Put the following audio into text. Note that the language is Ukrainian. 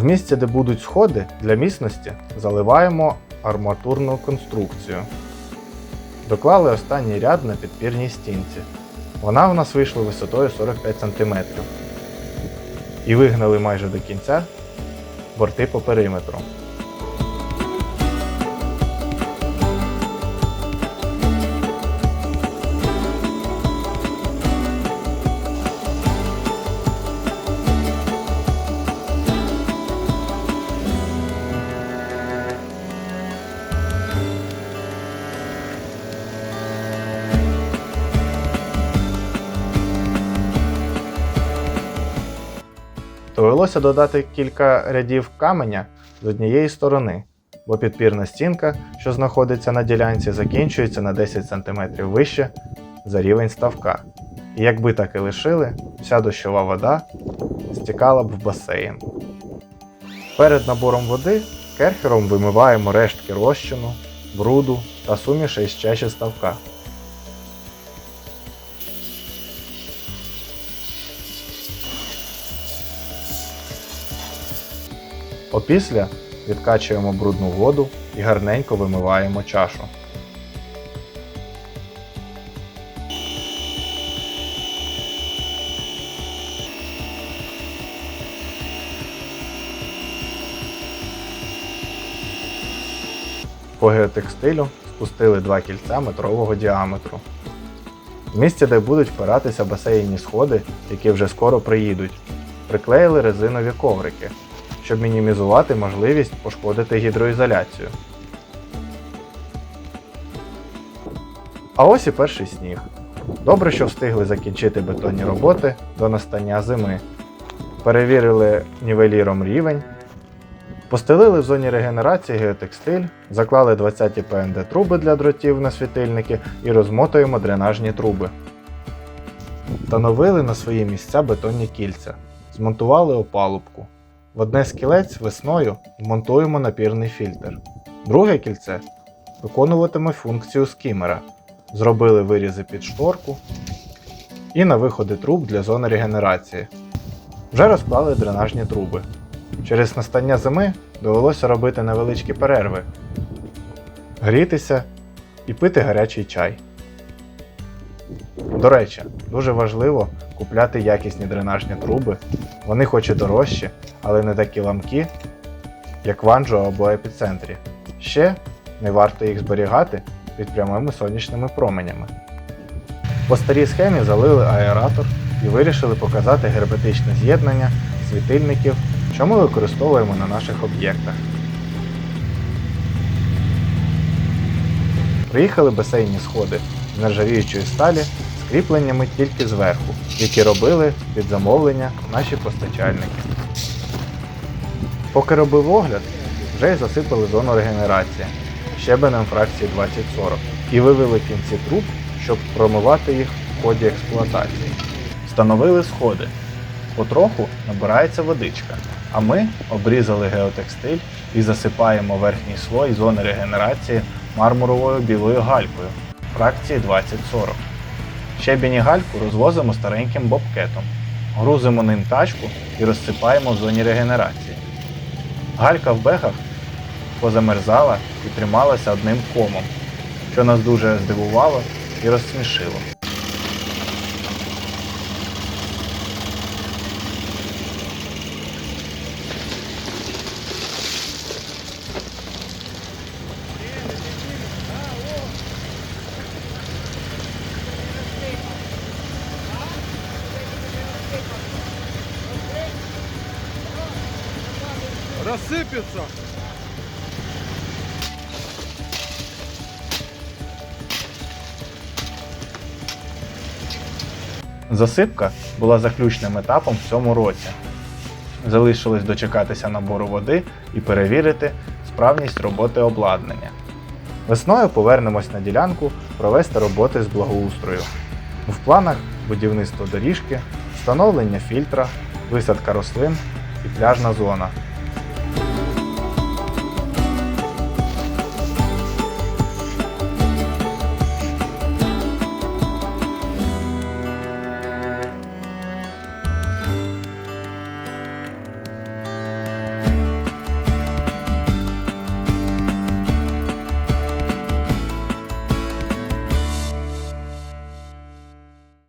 В місці, де будуть сходи, для міцності заливаємо арматурну конструкцію. Доклали останній ряд на підпірній стінці. Вона в нас вийшла висотою 45 см. І вигнали майже до кінця борти по периметру. Довелося додати кілька рядів каменя з однієї сторони, бо підпірна стінка, що знаходиться на ділянці, закінчується на 10 см вище за рівень ставка. І якби так і лишили, вся дощова вода стікала б в басейн. Перед набором води керхером вимиваємо рештки розчину, бруду та суміші із чаші ставка. Опісля відкачуємо брудну воду і гарненько вимиваємо чашу. По геотекстилю спустили два кільця метрового діаметру. В місці, де будуть впиратися басейні сходи, які вже скоро приїдуть, приклеїли резинові коврики, щоб мінімізувати можливість пошкодити гідроізоляцію. А ось і перший сніг. Добре, що встигли закінчити бетонні роботи до настання зими. Перевірили нівеліром рівень, постелили в зоні регенерації геотекстиль, заклали 20 ПНД труби для дротів на світильники і розмотуємо дренажні труби. Встановили на свої місця бетонні кільця, змонтували опалубку. В одне з кілець весною вмонтуємо напірний фільтр. Друге кільце виконуватиме функцію скімера. Зробили вирізи під шторку і на виходи труб для зони регенерації. Вже розклали дренажні труби. Через настання зими довелося робити невеличкі перерви, грітися і пити гарячий чай. До речі, дуже важливо купляти якісні дренажні труби. Вони хоч і дорожчі, але не такі ламкі, як в Анджо або епіцентрі. Ще не варто їх зберігати під прямими сонячними променями. По старій схемі залили аератор і вирішили показати герметичне з'єднання світильників, що ми використовуємо на наших об'єктах. Приїхали басейні сходи з нержавіючої сталі кріпленнями тільки зверху, які робили під замовлення наші постачальники. Поки робив огляд, вже й засипали зону регенерації щебенем фракції 2040 і вивели кінці труб, щоб промивати їх в ході експлуатації. Встановили сходи. Потроху набирається водичка, а ми обрізали геотекстиль і засипаємо верхній слой зони регенерації мармуровою білою галькою фракції 2040. Щебінь і гальку розвозимо стареньким бобкетом, грузимо ним тачку і розсипаємо в зоні регенерації. Галька в бегах позамерзала і трималася одним комом, що нас дуже здивувало і розсмішило. Рассыпется. Засипка була заключним етапом в цьому році. Залишилось дочекатися набору води і перевірити справність роботи обладнання. Весною повернемось на ділянку провести роботи з благоустрою. В планах будівництво доріжки, встановлення фільтра, висадка рослин і пляжна зона.